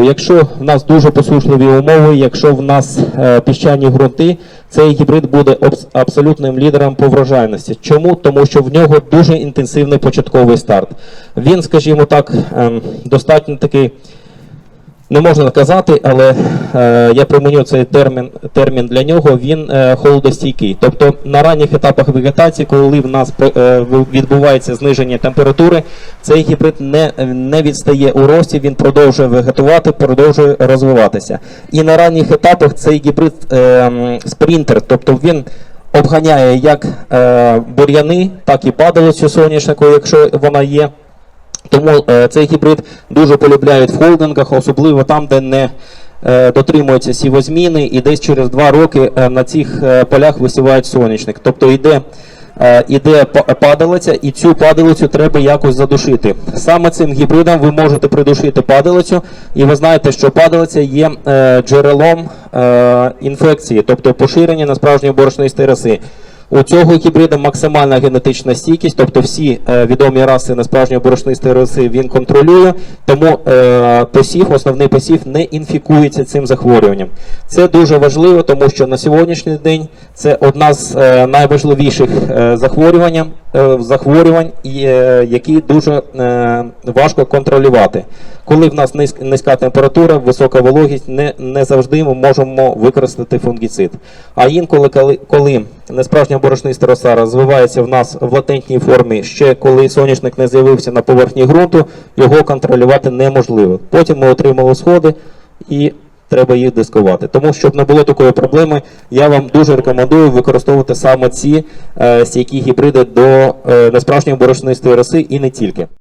прикладу, якщо в нас дуже посушливі умови, якщо в нас е, піщані ґрунти, цей гібрид буде абс- абсолютним лідером по врожайності. Чому? Тому що в нього дуже інтенсивний початковий старт. Він, скажімо так, ем, достатньо такий. Не можна казати, але е, я приміню цей термін, термін для нього. Він е, холодостійкий. Тобто на ранніх етапах вегетації, коли в нас е, відбувається зниження температури, цей гібрид не, не відстає у рості, він продовжує вегетувати, продовжує розвиватися. І на ранніх етапах цей гібрид е, спринтер, тобто він обганяє як е, бур'яни, так і падалицю соняшнику, якщо вона є. Тому е, цей гібрид дуже полюбляють в холдингах, особливо там, де не е, дотримуються сівозміни, і десь через два роки е, на цих полях висівають сонячник. Тобто йде, іде падалиця, і цю падалицю треба якось задушити. Саме цим гібридом ви можете придушити падалицю, і ви знаєте, що падалиця є джерелом інфекції, тобто поширення на справжньої борошнистої роси. У цього гібрида максимальна генетична стійкість, тобто всі е, відомі раси на справжньої борошнистої роси він контролює, тому е, посів, основний посів не інфікується цим захворюванням. Це дуже важливо, тому що на сьогоднішній день це одна з е, найважливіших е, захворювань, е, захворювань, і, е, які дуже е, важко контролювати. Коли в нас низь- низька температура, висока вологість, не, не завжди ми можемо використати фунгіцид. А інколи, коли, коли несправжня борошниста роса розвивається в нас в латентній формі, ще коли соняшник не з'явився на поверхні ґрунту, його контролювати неможливо. Потім ми отримали сходи і треба їх дискувати. Тому, щоб не було такої проблеми, я вам дуже рекомендую використовувати саме ці е, стійкі гібриди до е, несправжньої борошнистої роси і не тільки.